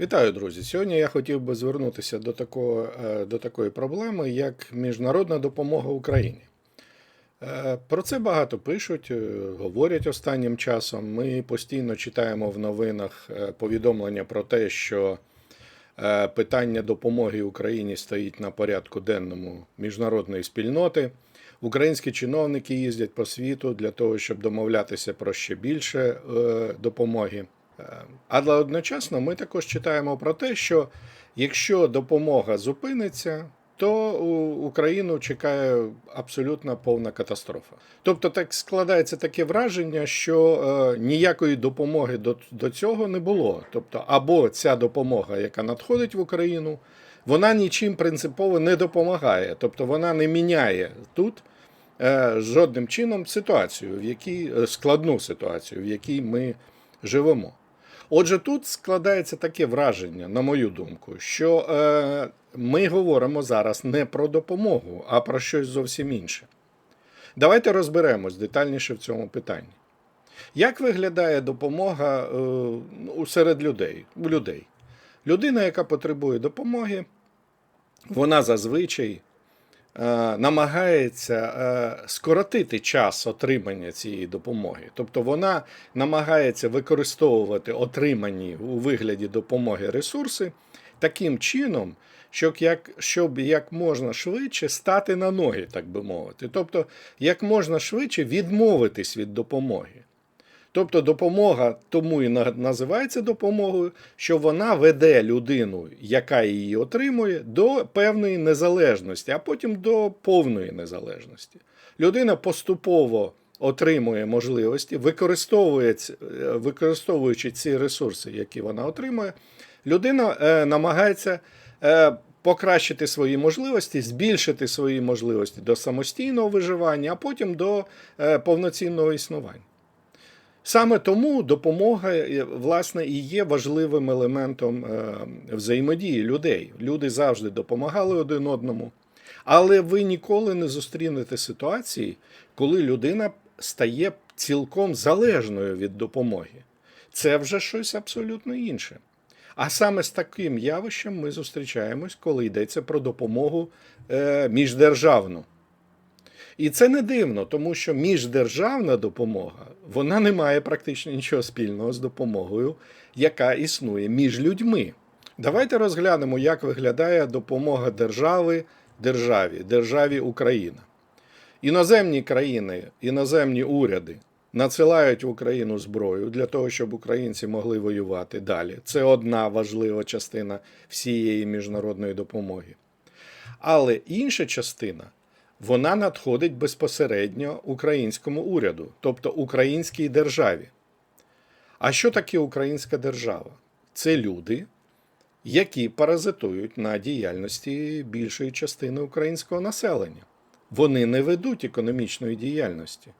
Вітаю, друзі! Сьогодні я хотів би звернутися до, такого, е, до такої проблеми, як міжнародна допомога Україні. Е, Про це багато пишуть, е, говорять останнім часом. Ми постійно читаємо в новинах повідомлення про те, що питання допомоги Україні стоїть на порядку денному міжнародної спільноти. Українські чиновники їздять по світу для того, щоб домовлятися про ще більше допомоги. Але одночасно ми також читаємо про те, що якщо допомога зупиниться, то Україну чекає абсолютно повна катастрофа. Тобто так складається таке враження, що е, ніякої допомоги до, до цього не було. Тобто, або ця допомога, яка надходить в Україну, вона нічим принципово не допомагає, тобто вона не міняє тут е, жодним чином ситуацію, в якій е, складну ситуацію, в якій ми живемо. Отже, тут складається таке враження, на мою думку, що е, ми говоримо зараз не про допомогу, а про щось зовсім інше. Давайте розберемось детальніше в цьому питанні. Як виглядає допомога е, ну, серед людей, у людей? Людина, яка потребує допомоги, вона зазвичай намагається е, скоротити час отримання цієї допомоги. Тобто вона намагається використовувати отримані у вигляді допомоги ресурси таким чином, щоб як, щоб як можна швидше стати на ноги, так би мовити. Тобто, як можна швидше відмовитись від допомоги. Тобто допомога тому і на- називається допомогою, що вона веде людину, яка її отримує, до певної незалежності, а потім до повної незалежності. Людина поступово отримує можливості, е, використовуючи ці ресурси, які вона отримує, людина е, намагається е, покращити свої можливості, збільшити свої можливості до самостійного виживання, а потім до повноцінного існування. Саме тому допомога е, власне і є важливим елементом е, взаємодії людей. Люди завжди допомагали один одному, але ви ніколи не зустрінете ситуації, коли людина стає цілком залежною від допомоги. Це вже щось абсолютно інше. А саме з таким явищем ми зустрічаємось, коли йдеться про допомогу е, міждержавну. І це не дивно, тому що міждержавна допомога вона не має практично нічого спільного з допомогою, яка існує між людьми. Давайте розглянемо, як виглядає допомога держави державі, державі Україна. Іноземні країни, іноземні уряди надсилають в Україну зброю для того, щоб українці могли воювати далі. Це одна важлива частина всієї міжнародної допомоги. Але інша частина вона надходить безпосередньо українському уряду, тобто українській державі. А що таке українська держава? Це люди, які паразитують на діяльності більшої частини українського населення. Вони не ведуть економічної діяльності.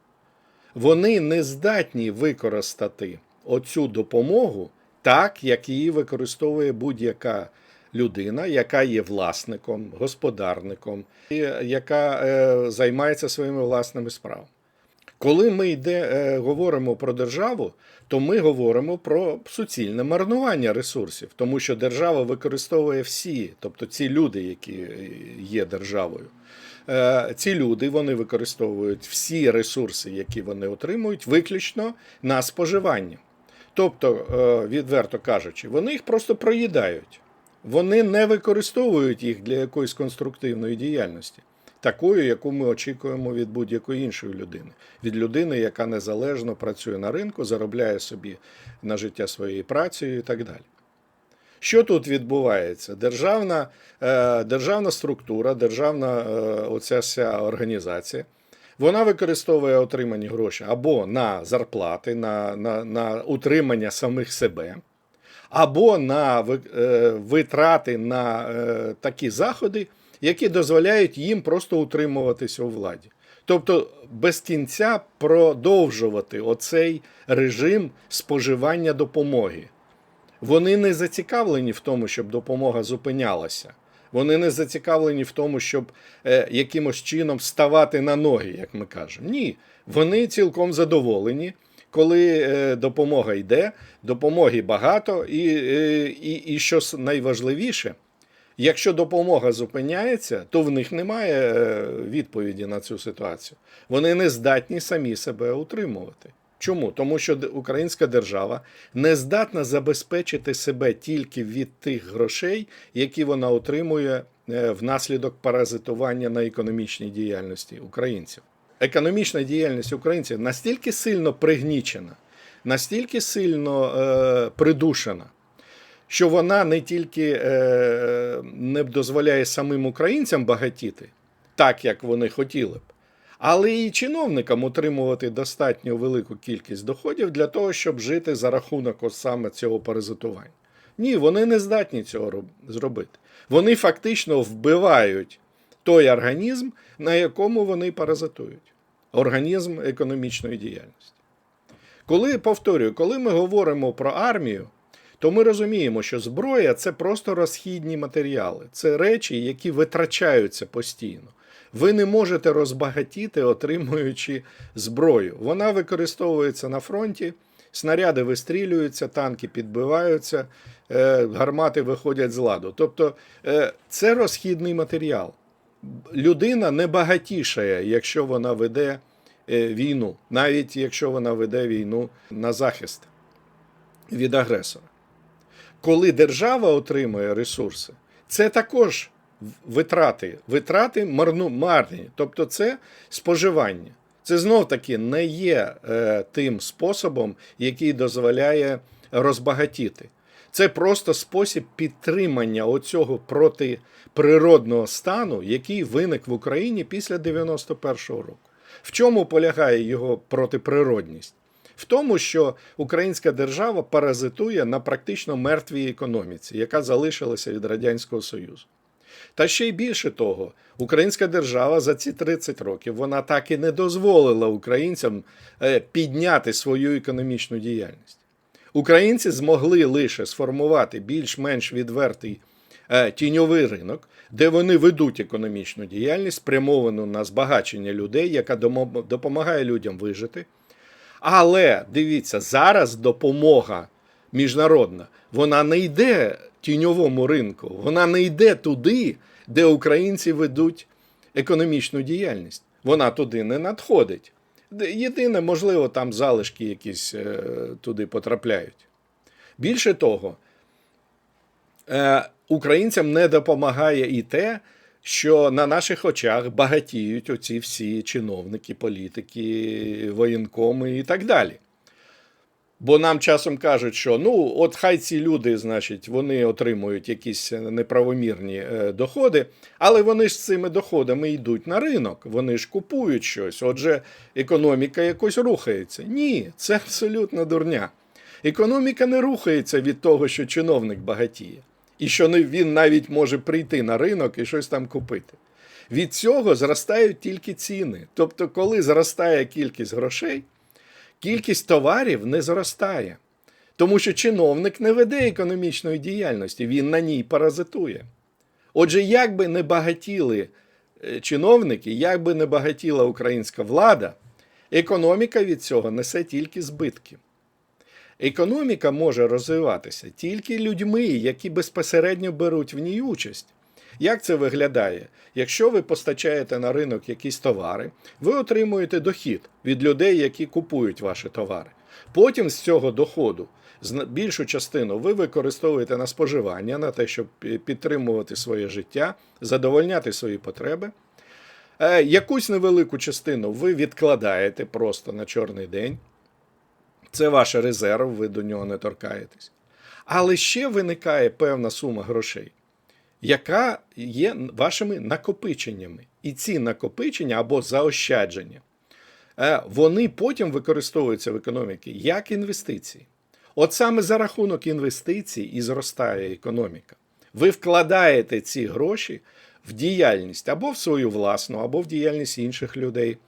Вони не здатні використати оцю допомогу так, як її використовує будь-яка людина, яка є власником, господарником, і яка е, займається своїми власними справами. Коли ми йде, е, говоримо про державу, то ми говоримо про суцільне марнування ресурсів, тому що держава використовує всі, тобто ці люди, які е, є державою. Ці люди вони використовують всі ресурси, які вони отримують, виключно на споживання. Тобто, відверто кажучи, вони їх просто проїдають. Вони не використовують їх для якоїсь конструктивної діяльності, такої, яку ми очікуємо від будь-якої іншої людини, від людини, яка незалежно працює на ринку, заробляє собі на життя своєю працею і так далі. Що тут відбувається? Державна, е, державна структура, державна е, оця вся організація, вона використовує отримані гроші або на зарплати, на, на, на утримання самих себе, або на е, витрати на е, такі заходи, які дозволяють їм просто утримуватися у владі. Тобто без кінця продовжувати оцей режим споживання допомоги. Вони не зацікавлені в тому, щоб допомога зупинялася. Вони не зацікавлені в тому, щоб е, якимось чином ставати на ноги, як ми кажемо. Ні, вони цілком задоволені, коли е, допомога йде, допомоги багато, і, е, і, і що найважливіше, якщо допомога зупиняється, то в них немає е, відповіді на цю ситуацію. Вони не здатні самі себе утримувати. Чому? Тому що українська держава не здатна забезпечити себе тільки від тих грошей, які вона отримує внаслідок паразитування на економічній діяльності українців. Економічна діяльність українців настільки сильно пригнічена, настільки сильно е, придушена, що вона не тільки е, не дозволяє самим українцям багатіти, так як вони хотіли б, але і чиновникам отримувати достатньо велику кількість доходів для того, щоб жити за рахунок ось саме цього паразитування. Ні, вони не здатні цього зробити. Вони фактично вбивають той організм, на якому вони паразитують. Організм економічної діяльності. Коли повторюю, коли ми говоримо про армію, то ми розуміємо, що зброя це просто розхідні матеріали, це речі, які витрачаються постійно. Ви не можете розбагатіти, отримуючи зброю. Вона використовується на фронті, снаряди вистрілюються, танки підбиваються, е, гармати виходять з ладу. Тобто е, це розхідний матеріал. Людина не багатішає, якщо вона веде е, війну, навіть якщо вона веде війну на захист від агресора. Коли держава отримує ресурси, це також витрати, витрати марну, марні, тобто це споживання. Це знов таки не є е, тим способом, який дозволяє розбагатіти. Це просто спосіб підтримання оцього протиприродного стану, який виник в Україні після 91-го року. В чому полягає його протиприродність? В тому, що українська держава паразитує на практично мертвій економіці, яка залишилася від Радянського Союзу. Та ще й більше того, українська держава за ці 30 років вона так і не дозволила українцям е, підняти свою економічну діяльність. Українці змогли лише сформувати більш-менш відвертий е, тіньовий ринок, де вони ведуть економічну діяльність, спрямовану на збагачення людей, яка допомагає людям вижити. Але дивіться, зараз допомога міжнародна, вона не йде тіньовому ринку, вона не йде туди, де українці ведуть економічну діяльність. Вона туди не надходить. Єдине, можливо, там залишки якісь е, туди потрапляють. Більше того, е, українцям не допомагає і те, що на наших очах багатіють оці всі чиновники, політики, воєнкоми і так далі. Бо нам часом кажуть, що ну, от хай ці люди, значить, вони отримують якісь неправомірні е, доходи, але вони ж з цими доходами йдуть на ринок, вони ж купують щось. Отже, економіка якось рухається. Ні, це абсолютно дурня. Економіка не рухається від того, що чиновник багатіє, і що він навіть може прийти на ринок і щось там купити. Від цього зростають тільки ціни. Тобто, коли зростає кількість грошей, кількість товарів не зростає. Тому що чиновник не веде економічної діяльності, він на ній паразитує. Отже, як би не багатіли е, чиновники, як би не багатіла українська влада, економіка від цього несе тільки збитки. Економіка може розвиватися тільки людьми, які безпосередньо беруть в ній участь. Як це виглядає? Якщо ви постачаєте на ринок якісь товари, ви отримуєте дохід від людей, які купують ваші товари. Потім з цього доходу більшу частину ви використовуєте на споживання, на те, щоб підтримувати своє життя, задовольняти свої потреби. Е, Якусь невелику частину ви відкладаєте просто на чорний день. Це ваш резерв, ви до нього не торкаєтесь. Але ще виникає певна сума грошей, яка є вашими накопиченнями. І ці накопичення або заощадження, е, вони потім використовуються в економіці як інвестиції. От саме за рахунок інвестицій і зростає економіка. Ви вкладаєте ці гроші в діяльність або в свою власну, або в діяльність інших людей.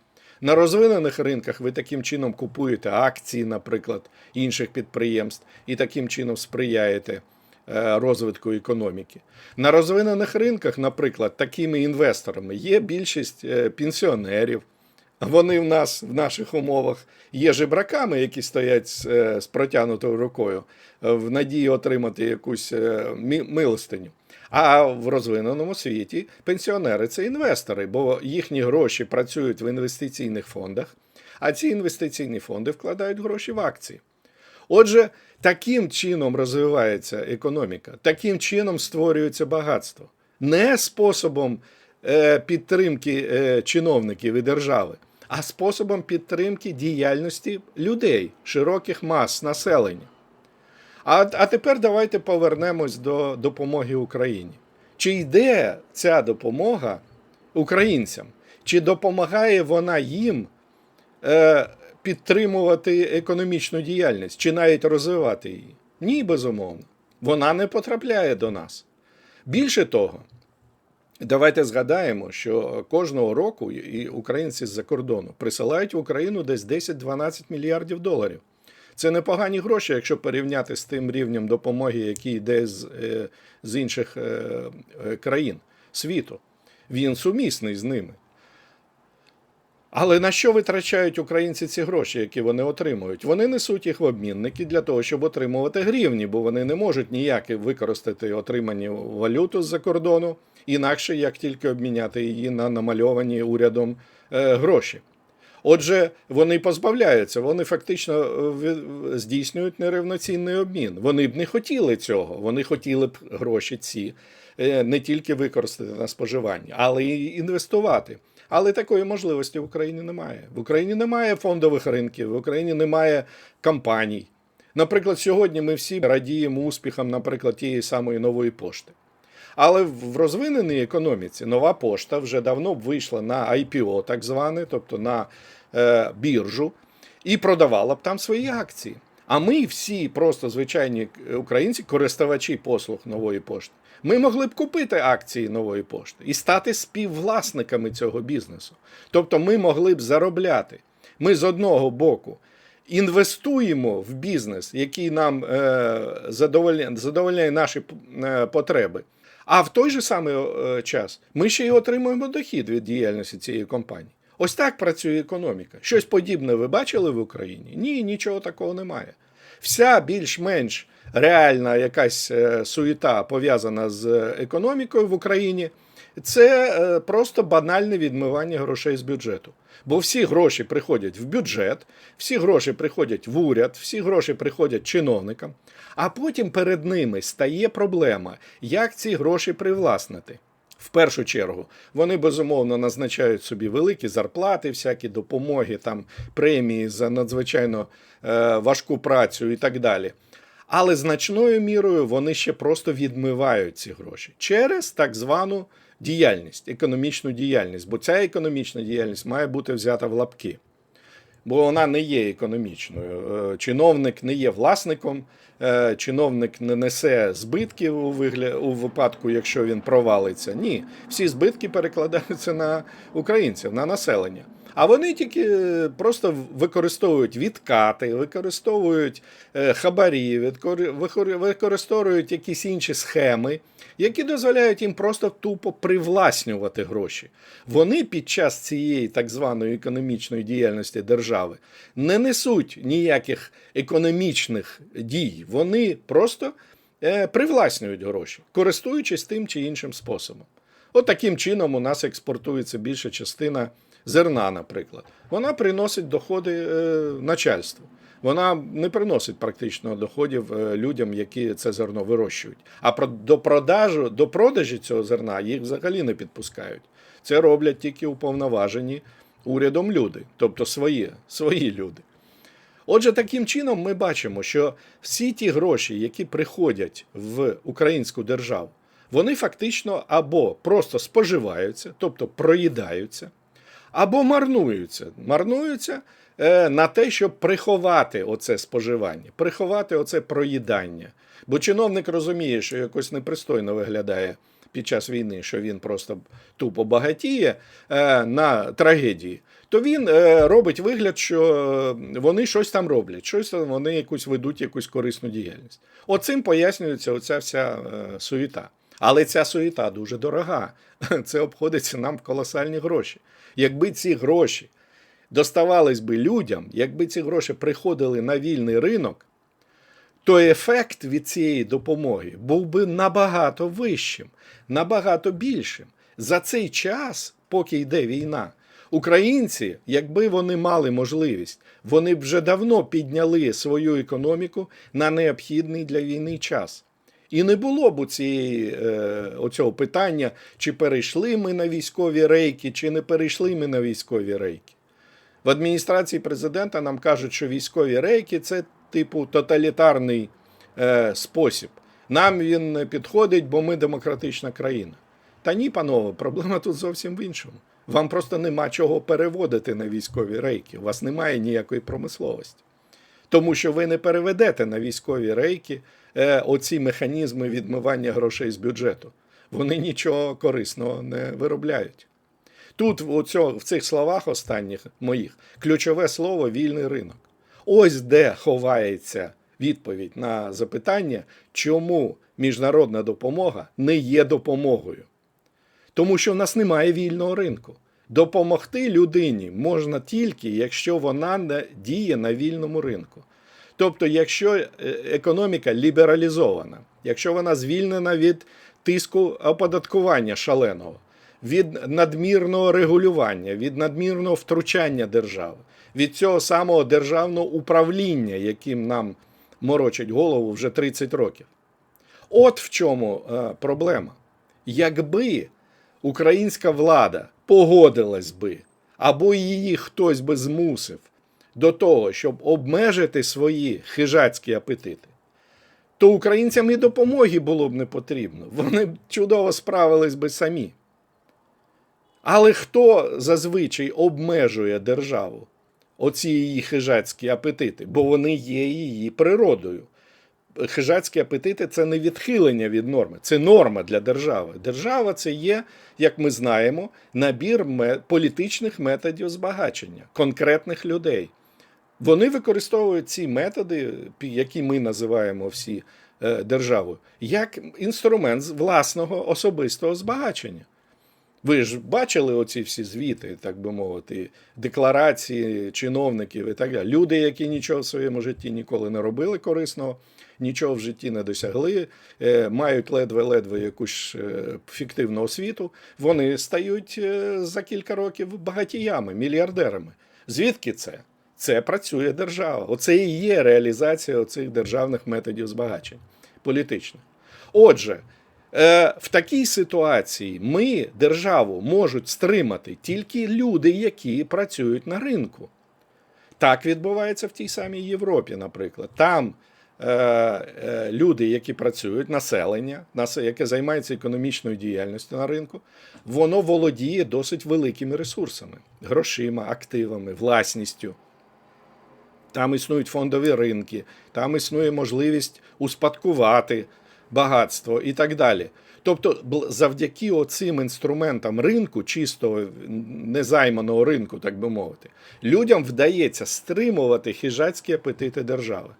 На розвинених ринках ви таким чином купуєте акції, наприклад, інших підприємств, і таким чином сприяєте розвитку економіки. На розвинених ринках, наприклад, такими інвесторами є більшість е, пенсіонерів Вони в нас в наших умовах є жебраками, які стоять з, е, з протягнутою рукою е, в надії отримати якусь е, милостиню. А в розвиненому світі пенсіонери це інвестори, бо їхні гроші працюють в інвестиційних фондах, а ці інвестиційні фонди вкладають гроші в акції. Отже, таким чином розвивається економіка, таким чином створюється багатство. Не способом е, підтримки е, чиновників і держави, а способом підтримки діяльності людей, широких мас населення. А, а тепер давайте повернемось до допомоги Україні. Чи йде ця допомога українцям? Чи допомагає вона їм е, підтримувати економічну діяльність, чи навіть розвивати її? Ні, безумовно. Вона не потрапляє до нас. Більше того, давайте згадаємо, що кожного року і українці з-за кордону присилають в Україну десь 10-12 мільярдів доларів. Це непогані гроші, якщо порівняти з тим рівнем допомоги, який йде з, е, з інших е, е, країн світу. Він сумісний з ними. Але на що витрачають українці ці гроші, які вони отримують? Вони несуть їх в обмінники для того, щоб отримувати гривні, бо вони не можуть ніяк використати отримані валюту з-за кордону, інакше як тільки обміняти її на намальовані урядом е, гроші. Отже, вони позбавляються, вони фактично е, здійснюють нерівноцінний обмін. Вони б не хотіли цього. Вони хотіли б гроші ці е, не тільки використати на споживання, але й інвестувати. Але такої можливості в Україні немає. В Україні немає фондових ринків, в Україні немає компаній. Наприклад, сьогодні ми всі радіємо успіхам, наприклад, тієї самої нової пошти. Але в розвиненій економіці нова пошта вже давно вийшла на IPO, так зване, тобто на е, біржу, і продавала б там свої акції. А ми всі, просто звичайні українці, користувачі послуг нової пошти, ми могли б купити акції нової пошти і стати співвласниками цього бізнесу. Тобто ми могли б заробляти. Ми з одного боку інвестуємо в бізнес, який нам е, задовольняє, задовольняє наші е, потреби. А в той же самий е, час ми ще й отримуємо дохід від діяльності цієї компанії. Ось так працює економіка. Щось подібне ви бачили в Україні? Ні, нічого такого немає. Вся більш-менш реальна якась е, суєта пов'язана з економікою в Україні. Це е, просто банальне відмивання грошей з бюджету. Бо всі гроші приходять в бюджет, всі гроші приходять в уряд, всі гроші приходять чиновникам, а потім перед ними стає проблема, як ці гроші привласнити. В першу чергу вони безумовно назначають собі великі зарплати, всякі допомоги, там премії за надзвичайно е, важку працю і так далі. Але значною мірою вони ще просто відмивають ці гроші через так звану діяльність, економічну діяльність. Бо ця економічна діяльність має бути взята в лапки. Бо вона не є економічною. Е, Чиновник не є власником, е, чиновник не несе збитків у вигля... у випадку, якщо він провалиться. Ні, всі збитки перекладаються на українців, на населення. А вони тільки е, просто використовують відкати, використовують е, хабарі, використовують якісь інші схеми, які дозволяють їм просто тупо привласнювати гроші. Вони під час цієї так званої економічної діяльності держави не несуть ніяких економічних дій. Вони просто е, привласнюють гроші, користуючись тим чи іншим способом. От таким чином у нас експортується більша частина зерна, наприклад. Вона приносить доходи е, начальству. Вона не приносить практично доходів е, людям, які це зерно вирощують. А до продажу, до продажі цього зерна їх взагалі не підпускають. Це роблять тільки уповноважені урядом люди, тобто свої, свої люди. Отже, таким чином ми бачимо, що всі ті гроші, які приходять в українську державу, вони фактично або просто споживаються, тобто проїдаються, або марнуються. Марнуються е, на те, щоб приховати оце споживання, приховати оце проїдання. Бо чиновник розуміє, що якось непристойно виглядає під час війни, що він просто тупо багатіє е, на трагедії, то він е, робить вигляд, що е, вони щось там роблять, щось там вони якусь ведуть якусь корисну діяльність. Оцим пояснюється оця вся е, суєта. Але ця суєта дуже дорога. Це обходиться нам в колосальні гроші. Якби ці гроші доставались би людям, якби ці гроші приходили на вільний ринок, то ефект від цієї допомоги був би набагато вищим, набагато більшим. За цей час, поки йде війна, українці, якби вони мали можливість, вони б вже давно підняли свою економіку на необхідний для війни час. І не було б у цієї, е, оцього питання, чи перейшли ми на військові рейки, чи не перейшли ми на військові рейки. В адміністрації президента нам кажуть, що військові рейки це типу тоталітарний е, спосіб. Нам він не підходить, бо ми демократична країна. Та ні, панове, проблема тут зовсім в іншому. Вам просто нема чого переводити на військові рейки. У вас немає ніякої промисловості. Тому що ви не переведете на військові рейки е, оці механізми відмивання грошей з бюджету. Вони нічого корисного не виробляють. Тут, в, оцьо, в цих словах останніх моїх, ключове слово вільний ринок. Ось де ховається відповідь на запитання, чому міжнародна допомога не є допомогою. Тому що в нас немає вільного ринку. Допомогти людині можна тільки, якщо вона діє на вільному ринку. Тобто, якщо е, економіка лібералізована, якщо вона звільнена від тиску оподаткування шаленого, від надмірного регулювання, від надмірного втручання держави, від цього самого державного управління, яким нам морочить голову вже 30 років. От в чому е, проблема. Якби українська влада погодилась би, або її хтось би змусив до того, щоб обмежити свої хижацькі апетити, то українцям і допомоги було б не потрібно. Вони б чудово справились би самі. Але хто зазвичай обмежує державу? Оці її хижацькі апетити, бо вони є її природою. Хижацькі апетити це не відхилення від норми, це норма для держави. Держава це є, як ми знаємо, набір політичних методів збагачення конкретних людей. Вони використовують ці методи, які ми називаємо всі е, державою, як інструмент власного особистого збагачення. Ви ж бачили оці всі звіти, так би мовити, декларації чиновників і так далі. Люди, які нічого в своєму житті ніколи не робили корисного, нічого в житті не досягли, е, мають ледве-ледве якусь е, фіктивну освіту, вони стають за кілька років багатіями, мільярдерами. Звідки це? Це працює держава. Оце і є реалізація оцих державних методів збагачень політичних. Отже, Е, в такій ситуації ми державу можуть стримати тільки люди, які працюють на ринку. Так відбувається в тій самій Європі, наприклад. Там е, е, люди, які працюють, населення, насе- яке займається економічною діяльністю на ринку, воно володіє досить великими ресурсами: грошима, активами, власністю. Там існують фондові ринки, там існує можливість успадкувати багатство і так далі. Тобто, завдяки оцим інструментам ринку, чистого незайманого ринку, так би мовити, людям вдається стримувати хижацькі апетити держави.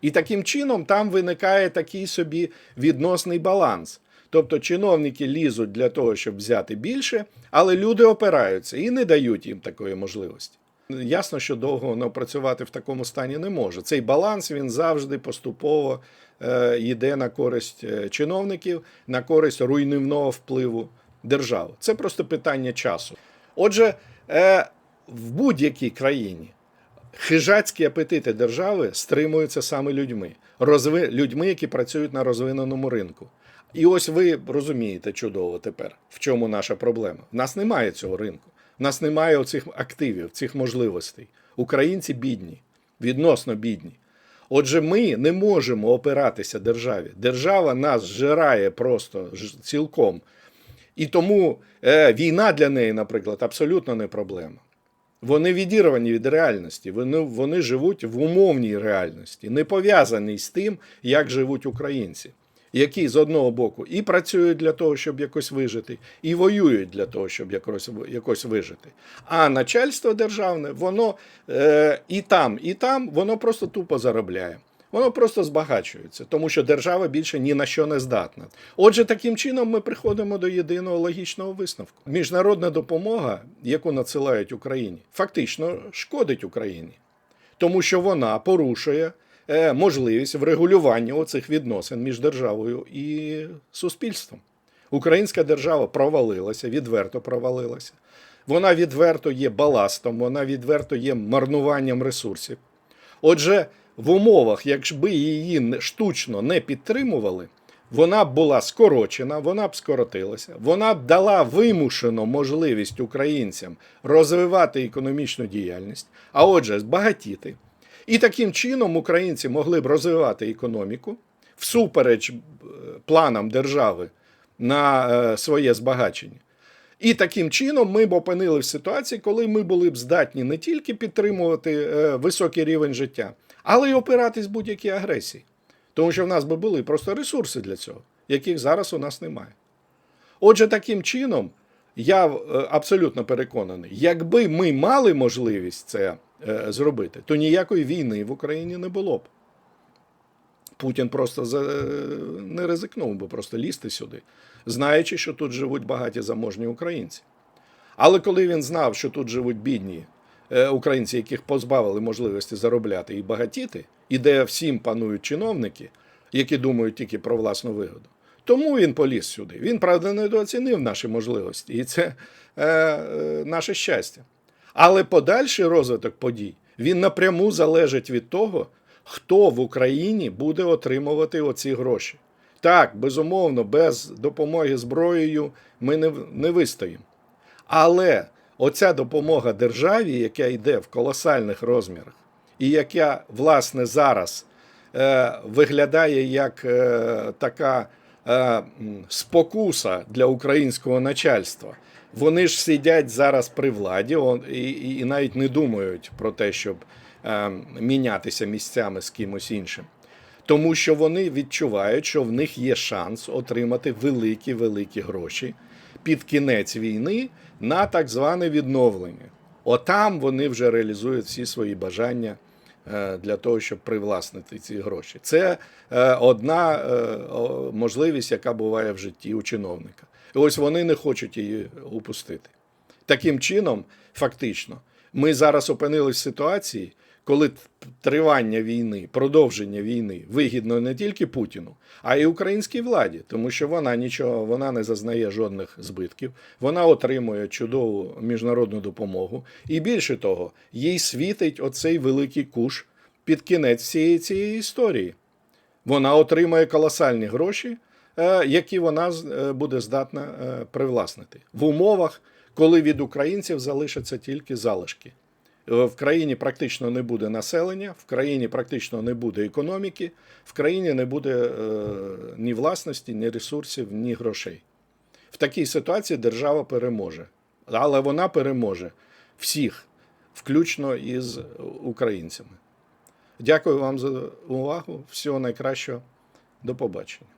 І таким чином там виникає такий собі відносний баланс. Тобто чиновники лізуть для того, щоб взяти більше, але люди опираються і не дають їм такої можливості. Ясно, що довго воно працювати в такому стані не може. Цей баланс він завжди поступово е, йде на користь е, чиновників, на користь руйнівного впливу держави. Це просто питання часу. Отже, е, в будь-якій країні хижацькі апетити держави стримуються саме людьми, розви... людьми, які працюють на розвиненому ринку. І ось ви розумієте чудово тепер, в чому наша проблема. В нас немає цього ринку, в нас немає оцих активів, цих можливостей. Українці бідні, відносно бідні. Отже, ми не можемо опиратися державі. Держава нас зжирає просто цілком. І тому е, війна для неї, наприклад, абсолютно не проблема. Вони відірвані від реальності, вони, вони живуть в умовній реальності, не пов'язані з тим, як живуть українці, які з одного боку і працюють для того, щоб якось вижити, і воюють для того, щоб якось, якось вижити. А начальство державне, воно е, і там, і там, воно просто тупо заробляє. Воно просто збагачується, тому що держава більше ні на що не здатна. Отже, таким чином ми приходимо до єдиного логічного висновку. Міжнародна допомога, яку надсилають Україні, фактично шкодить Україні, тому що вона порушує можливість врегулювання оцих відносин між державою і суспільством. Українська держава провалилася, відверто провалилася. Вона відверто є баластом, вона відверто є марнуванням ресурсів. Отже, в умовах, якби її штучно не підтримували, вона б була скорочена, вона б скоротилася, вона б дала вимушену можливість українцям розвивати економічну діяльність, а отже, збагатіти. І таким чином українці могли б розвивати економіку всупереч е, планам держави на е, своє збагачення. І таким чином ми б опинили в ситуації, коли ми були б здатні не тільки підтримувати е, високий рівень життя, але й опиратись будь-якій агресії. Тому що в нас би були просто ресурси для цього, яких зараз у нас немає. Отже, таким чином, я абсолютно переконаний, якби ми мали можливість це зробити, то ніякої війни в Україні не було б. Путін просто за- не ризикнув би просто лізти сюди, знаючи, що тут живуть багаті заможні українці. Але коли він знав, що тут живуть бідні е, українці, яких позбавили можливості заробляти і багатіти, і де всім панують чиновники, які думають тільки про власну вигоду, тому він поліз сюди. Він, правда, недооцінив наші можливості, і це е, е, наше щастя. Але подальший розвиток подій він напряму залежить від того, хто в Україні буде отримувати оці гроші. Так, безумовно, без допомоги зброєю ми не, не вистоїмо. Але оця допомога державі, яка йде в колосальних розмірах, і яка, власне, зараз е, виглядає як е, така спокуса для українського начальства. Вони ж сидять зараз при владі і, і, навіть не думають про те, щоб е, мінятися місцями з кимось іншим. Тому що вони відчувають, що в них є шанс отримати великі великі гроші під кінець війни на так зване відновлення. Отам вони вже реалізують всі свої бажання е, для того, щоб привласнити ці гроші. Це е, одна е, можливість, яка буває в житті у чиновника. І ось вони не хочуть її упустити. Таким чином, фактично, ми зараз опинилися в ситуації, коли тривання війни, продовження війни вигідно не тільки Путіну, а й українській владі, тому що вона нічого, вона не зазнає жодних збитків, вона отримує чудову міжнародну допомогу, і більше того, їй світить оцей великий куш під кінець всієї цієї історії. Вона отримає колосальні гроші, е, які вона е, буде здатна е, привласнити в умовах, коли від українців залишаться тільки залишки. Е, В країні практично не буде населення, в країні практично не буде економіки, в країні не буде е, ні власності, ні ресурсів, ні грошей. В такій ситуації держава переможе, але вона переможе всіх, включно із українцями. Дякую вам за увагу. Всього найкращого. До побачення.